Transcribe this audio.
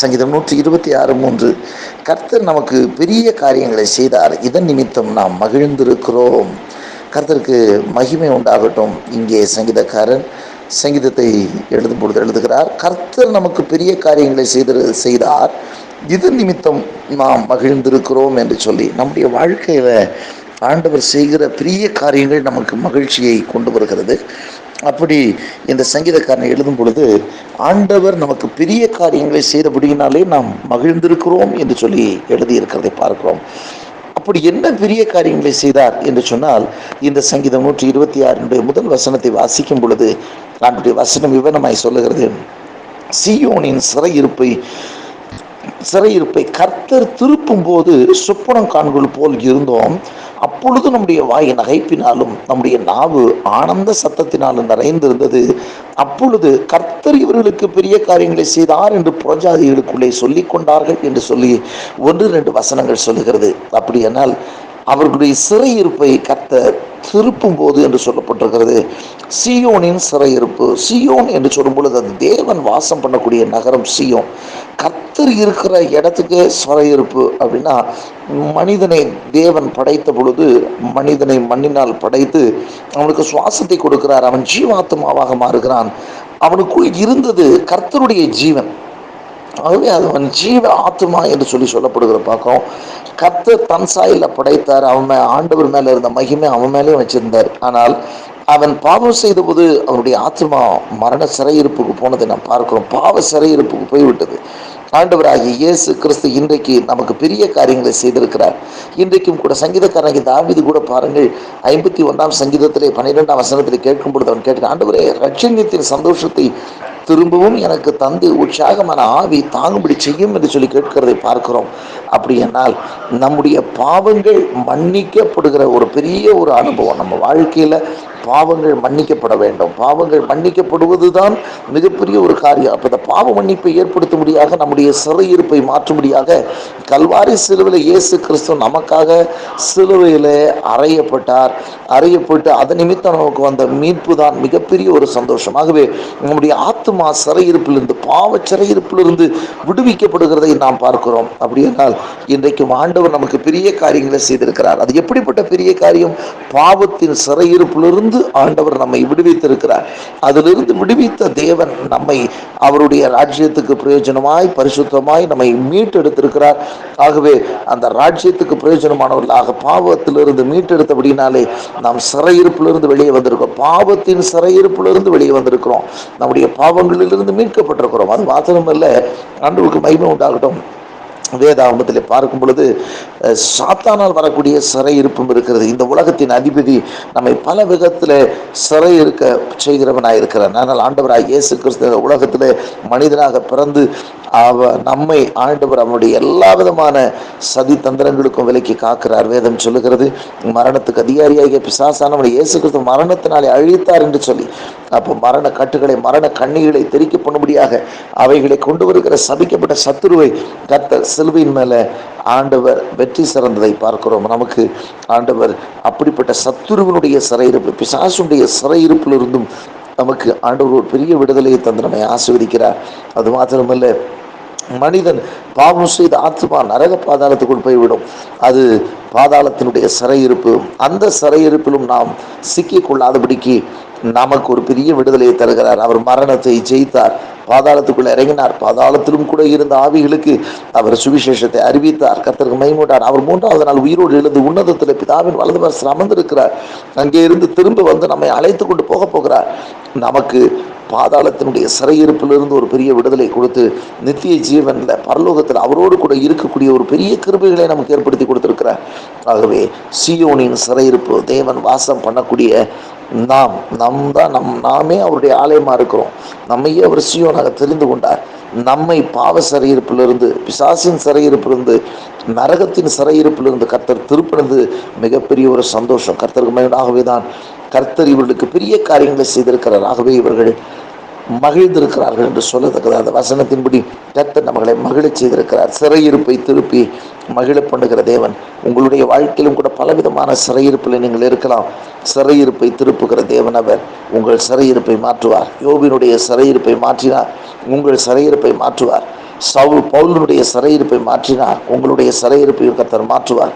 சங்கீதம் நூற்றி இருபத்தி ஆறு மூன்று. கர்த்தர் நமக்கு பெரிய காரியங்களை செய்தார். இதன் நிமித்தம் நாம் மகிழ்ந்திருக்கிறோம். கர்த்தருக்கு மகிமை உண்டாகட்டும். இங்கே சங்கீதக்காரன் சங்கீதத்தை எழுதும் பொழுது எழுதுகிறார் கர்த்தர் நமக்கு பெரிய காரியங்களை செய்து செய்தார். இதன் நிமித்தம் நாம் மகிழ்ந்திருக்கிறோம் என்று சொல்லி நம்முடைய வாழ்க்கையில் ஆண்டவர் செய்கிற பெரிய காரியங்கள் நமக்கு மகிழ்ச்சியை கொண்டு வருகிறது. அப்படி இந்த சங்கீதக்காரனை எழுதும் பொழுது ஆண்டவர் நமக்கு பெரிய காரியங்களை செய்தபடியினாலே நாம் மகிழ்ந்திருக்கிறோம் என்று சொல்லி எழுதியிருக்கிறதை பார்க்கிறோம். அப்படி என்ன பெரிய காரியங்களை செய்தார் என்று சொன்னால் இந்த சங்கீதம் நூற்றி இருபத்தி ஆறினுடைய முதல் வசனத்தை வாசிக்கும் பொழுது ஆண்டுடைய வசனம் விவரமாய் சொல்லுகிறது. சியோனின் சிறையிருப்பை சிறையிருப்பை கர்த்தர் திருப்பும் போது சொப்பனம் காண்கள் போல் இருந்தோம். அப்பொழுது நம்முடைய வாய் நகைப்பினாலும் நம்முடைய நாவு ஆனந்த சத்தத்தினாலும் நிறைந்திருந்தது. அப்பொழுது கர்த்தர் இவர்களுக்கு பெரிய காரியங்களை செய்தார் என்று புறஜாதிகளுக்குள்ளே சொல்லிக் கொண்டார்கள் என்று சொல்லி ஒன்று ரெண்டு வசனங்கள் சொல்லுகிறது. அப்படியானால் அவர்களுடைய சிறையிருப்பை கர்த்தர் திருப்பும் போது என்று சொல்லப்பட்டிருக்கிறது. சியோனின் சிறையிருப்பு. சியோன் என்று சொல்லும் பொழுது அது தேவன் வாசம் பண்ணக்கூடிய நகரம் சியோன். கர்த்தர் இருக்கிற இடத்துக்கு சிறையிருப்பு அப்படின்னா மனிதனை தேவன் படைத்த பொழுது மனிதனை மண்ணினால் படைத்து அவனுக்கு சுவாசத்தை கொடுக்கிறார். அவன் ஜீவாத்மாவாக மாறுகிறான். அவனுக்குள் இருந்தது கர்த்தருடைய ஜீவன். ஆகவே அது அவன் ஜீவ ஆத்மா என்று சொல்லி சொல்லப்படுகிற பார்க்கும் கத்து தன் சாயில படைத்தார். அவன் ஆண்டவர் மேல இருந்த மகிமை அவன் மேலேயும் வச்சிருந்தார். ஆனால் அவன் பாவம் செய்தபோது அவனுடைய ஆத்மா மரண சிறையிருப்புக்கு போனதை நாம் பார்க்கிறோம். பாவ சிறையிருப்புக்கு போய்விட்டது. ஆண்டவராகிய இயேசு கிறிஸ்து இன்றைக்கு நமக்கு பெரிய காரியங்களை செய்திருக்கிறார். இன்றைக்கும் கூட சங்கீதக்காரங்க தாவிது கூட பாருங்கள். ஐம்பத்தி ஒன்றாம் சங்கீதத்திலே பன்னிரெண்டாம் வசனத்தில் கேட்கும் பொழுது அவன் கேட்கிறான் ஆண்டவரே ரட்சண்யத்தின் சந்தோஷத்தை திரும்பவும் எனக்கு தந்து உற்சாகமான ஆவி தாங்கும்படி செய்யும் என்று சொல்லி கேட்கிறதை பார்க்கிறோம். அப்படி என்னால் நம்முடைய பாவங்கள் மன்னிக்கப்படுகிற ஒரு பெரிய ஒரு அனுபவம் நம்ம வாழ்க்கையில் பாவங்கள் மன்னிக்கப்பட வேண்டும். பாவங்கள் மன்னிக்கப்படுவது தான் மிகப்பெரிய ஒரு காரியம். அப்போ இந்த பாவ மன்னிப்பை ஏற்படுத்தும்படியாக நம்முடைய சிறையிருப்பை மாற்றும்படியாக கல்வாரி சிலுவையில் இயேசு கிறிஸ்து நமக்காக சிலுவையில் அறையப்பட்டார். அறையப்பட்டு அதன் நிமித்தம் நமக்கு வந்த மீட்பு தான் மிகப்பெரிய ஒரு சந்தோஷம். ஆகவே நம்முடைய ஆத்மா சிறையிருப்பிலிருந்து பாவ சிறையிருப்பிலிருந்து விடுவிக்கப்படுகிறதை நாம் பார்க்கிறோம். அப்படியானால் இன்றைக்கும் ஆண்டவர் நமக்கு பெரிய காரியங்களை செய்திருக்கிறார். அது எப்படிப்பட்ட பெரிய காரியம்? பாவத்தின் சிறையிருப்பிலிருந்து ஆண்டவர் நம்மை விடுவித்திருக்கிறார். அதிலிருந்து விடுவித்த தேவன் நம்மை அவருடைய ராஜ்யத்துக்கு பிரயோஜனமாய் பரிசுத்தமாய் நம்மை மீட்டெடுத்திருக்கிறார். ஆகவே அந்த ராஜ்யத்துக்கு பிரயோஜனமானவர்களாக பாவத்திலிருந்து மீட்டெடுத்தபடினாலே நாம் சிறையிருப்பிலிருந்து வெளியே வந்திருக்கிறோம். பாவத்தின் சிறையிருப்பிலிருந்து வெளியே வந்திருக்கிறோம். நம்முடைய பாவங்களிலிருந்து மீட்கப்பட்டிருக்கிறோம். அது மாத்திரமல்ல ஆண்டவருக்கு மகிமை உண்டாகட்டும். வேதாகமத்தில் பார்க்கும் பொழுது சாத்தானால் வரக்கூடிய சிறை இருப்பும் இருக்கிறது. இந்த உலகத்தின் அதிபதி நம்மை பல விதத்தில் சிறை இருக்க செய்கிறவனாக இருக்கிறான். ஆனால் ஆண்டவராக இயேசு கிறிஸ்து உலகத்தில் மனிதனாக பிறந்து அவ நம்மை ஆண்டவர் அவனுடைய எல்லா விதமான சதி தந்திரங்களுக்கும் விலக்கி காக்கிறார். வேதம் சொல்லுகிறது மரணத்துக்கு அதிகாரியாகிய பிசாசானவனை இயேசு கிறிஸ்து மரணத்தினாலே அழித்தார் என்று சொல்லி அப்போ மரண கட்டுகளை மரண கண்ணிகளை தெரிக்க பண்ணும்படியாக அவைகளை கொண்டு வருகிற சபிக்கப்பட்ட சத்துருவை கத்த சிலுவையின் மேலே ஆண்டவர் வெற்றி சிறந்ததை பார்க்கிறோம். நமக்கு ஆண்டவர் அப்படிப்பட்ட சத்துருவனுடைய சிறையிருப்பு பிசாசுடைய சிறையிருப்பிலிருந்தும் நமக்கு ஆண்டவர் ஒரு பெரிய விடுதலையை தந்து நம்மை ஆசீர்வதிக்கிறார். அது மாத்திரமல்ல மனிதன் பாவம் செய்த ஆத்மா நரக பாதாளத்துக்குள் போய்விடும். அது பாதாளத்தினுடைய சிறையிருப்பு. அந்த சிறையிருப்பிலும் நாம் சிக்கிக்கொள்ளாதபடிக்கு நமக்கு ஒரு பெரிய விடுதலையை தருகிறார். அவர் மரணத்தை ஜெயித்தார். பாதாளத்துக்குள்ள இறங்கினார். பாதாளத்திலும் கூட இருந்த ஆவிகளுக்கு அவர் சுவிசேஷத்தை அறிவித்தார். கர்த்தருக்கு மைமூட்டார் அவர் மூன்றாவது நாள் உயிரோடு எழுந்து உன்னதத்தில் பிதாவின் வலது வருஷம் அமர்ந்திருக்கிறார் அங்கே இருந்து திரும்ப வந்து நம்மை அழைத்து கொண்டு போக போகிறார். நமக்கு பாதாளத்தினுடைய சிறையிருப்பிலிருந்து ஒரு பெரிய விடுதலை கொடுத்து நித்திய ஜீவனில் பரலோகத்தில் அவரோடு கூட இருக்கக்கூடிய ஒரு பெரிய கிருபைகளை நமக்கு ஏற்படுத்தி கொடுத்துருக்கிறார். ஆகவே சியோனின் சிறையிருப்பு தேவன் வாசம் பண்ணக்கூடிய நாம் நம் தான் நம் நாமே அவருடைய ஆலயமாக இருக்கிறோம். நம்மையே அவர் சியோனாக தெரிந்து கொண்டார். நம்மை பாவ சிறையிருப்பிலிருந்து பிசாசின் சிறையிருப்பிலிருந்து நரகத்தின் சிறையிருப்பிலிருந்து கர்த்தர் திருப்பினது மிகப்பெரிய ஒரு சந்தோஷம். கர்த்தருக்கு மேலாகவே தான் கர்த்தர் இவர்களுக்கு பெரிய காரியங்களை செய்திருக்கிறார். ஆகவே இவர்கள் மகிழ்ந்திருக்கிறார்கள் என்று சொல்லத்தக்கது. அந்த வசனத்தின்படி கர்த்தர் நம்மளை மகிழச் செய்திருக்கிறார். சிறையிருப்பை திருப்பி மகிழ பண்ணுகிற தேவன். உங்களுடைய வாழ்க்கையிலும் கூட பலவிதமான சிறையிருப்பில் நீங்கள் இருக்கலாம். சிறையிருப்பை திருப்புகிற தேவன் அவர். உங்கள் சிறையிருப்பை மாற்றுவார். யோபினுடைய சிறையிருப்பை மாற்றினார். உங்கள் சிறையிருப்பை மாற்றுவார். சவுல் பவுலனுடைய சிறையிருப்பை மாற்றினார். உங்களுடைய சிறையிருப்பையும் கத்தர் மாற்றுவார்.